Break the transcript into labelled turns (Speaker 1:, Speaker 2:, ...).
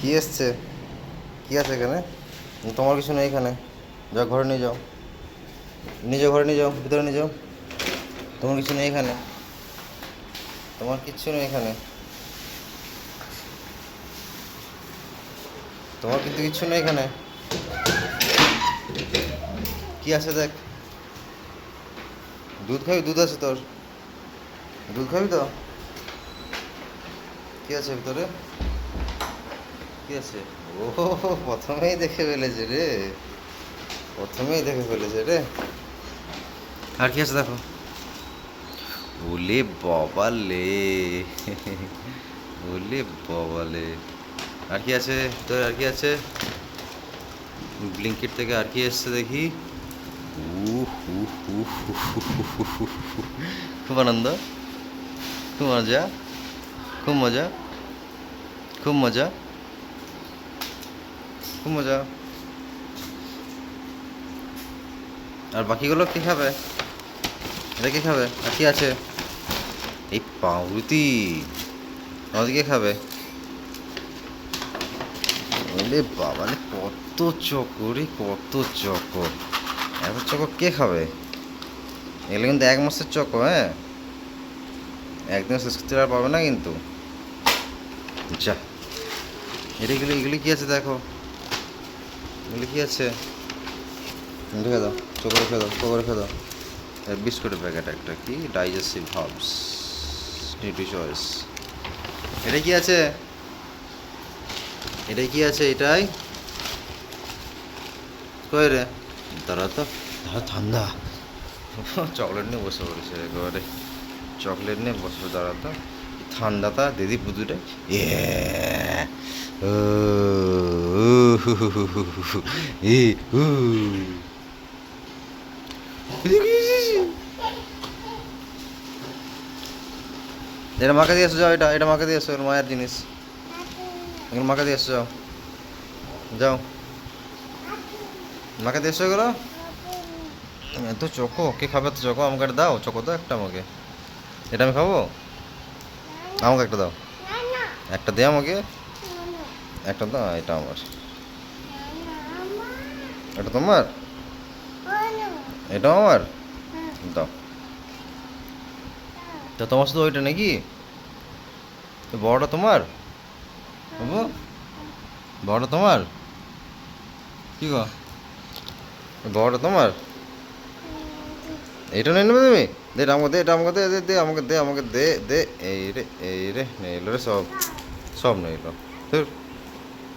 Speaker 1: কি এসছে? কি আছে এখানে? তোমার কিছু নেই এখানে। যাও, ঘরে নিয়ে যাও। যাও, ঘরে নিয়ে যাও, ভিতরে নিয়ে যাও। তোমার কিছু নেই এখানে। তোমার কিচ্ছু নেই এখানে। তোমার কিন্তু কিচ্ছু নেই এখানে। কি আছে দেখ? দুধ খাবি? দুধ আছে তোর। দুধ খাবি তো? কি আছে ভিতরে কি আছে ও প্রথমেই দেখে ফেলেছে রে প্রথমেই দেখে ফেলেছে রে আর কি আছে দেখো ওলে বাবালে ওলে বাবালে আর কি আছে তোর আর কি আছে ব্লিঙ্কিট থেকে আর কি এসছে দেখি। খুব আনন্দ খুব মজা খুব মজা। খুব মজা। খুব মজা। আর বাকিগুলো কি খাবে? এটা কি খাবে? আর কি আছে? এই পাউরুটি। আমাদের কে খাবে? ওরে বাবা কত চকো রে কত চকো এত চকো কে খাবে? এগুলো কিন্তু এক মাসের চকো হ্যাঁ? একদিন শেষ করতে আর পাবে না কিন্তু। যা। এটা এগুলো এগুলি কি আছে দেখো? এগুলি কি আছে? রেখে দাও চোখ রেখে দাও চোখ রেখে দাও। বিস্কুটের প্যাকেট একটা কি? Digestive herbs nutri choice. এটা কি আছে? এটাই কি আছে? এটাই? কই রে? দাঁড়া তো। দাঁড়া ঠান্ডা। চকলেট নিয়ে বসে পড়েছে একেবারে। চকলেট নিয়ে বসে দাঁড়া ঠান্ডাটা দিদি পুজোরে এ এটা মাকে দিয়ে এসো, যাও, এটা এটা মাকে দিয়ে এসো মায়ের জিনিস। এগুলো মাকে দিয়ে এসো, যাও। যাও। মাকে দিয়ে এসো এগুলো। এত চকো, কে খাবে তো চকো? আমাকে দাও, চকো তো একটা আমাকে। এটা আমি খাব? আমাকে একটা দাও। একটা দে আমাকে। একটা দাও এটা আমার। এটা তোমার? এটাও আমার? দাও। তো তোমার শুধু ওইটা নাকি? তো বড়টা তোমার? বাবু বড়টা তোমার? কি গো? বড়টা তোমার? এইটা নিয়ে নেবে তুমি? দে এটা আমাকে দে এটা আমাকে দে দে দে, আমাকে দে আমাকে দে দে, এই রে এই রে নেইল রে, সব সব নেইল ধুর।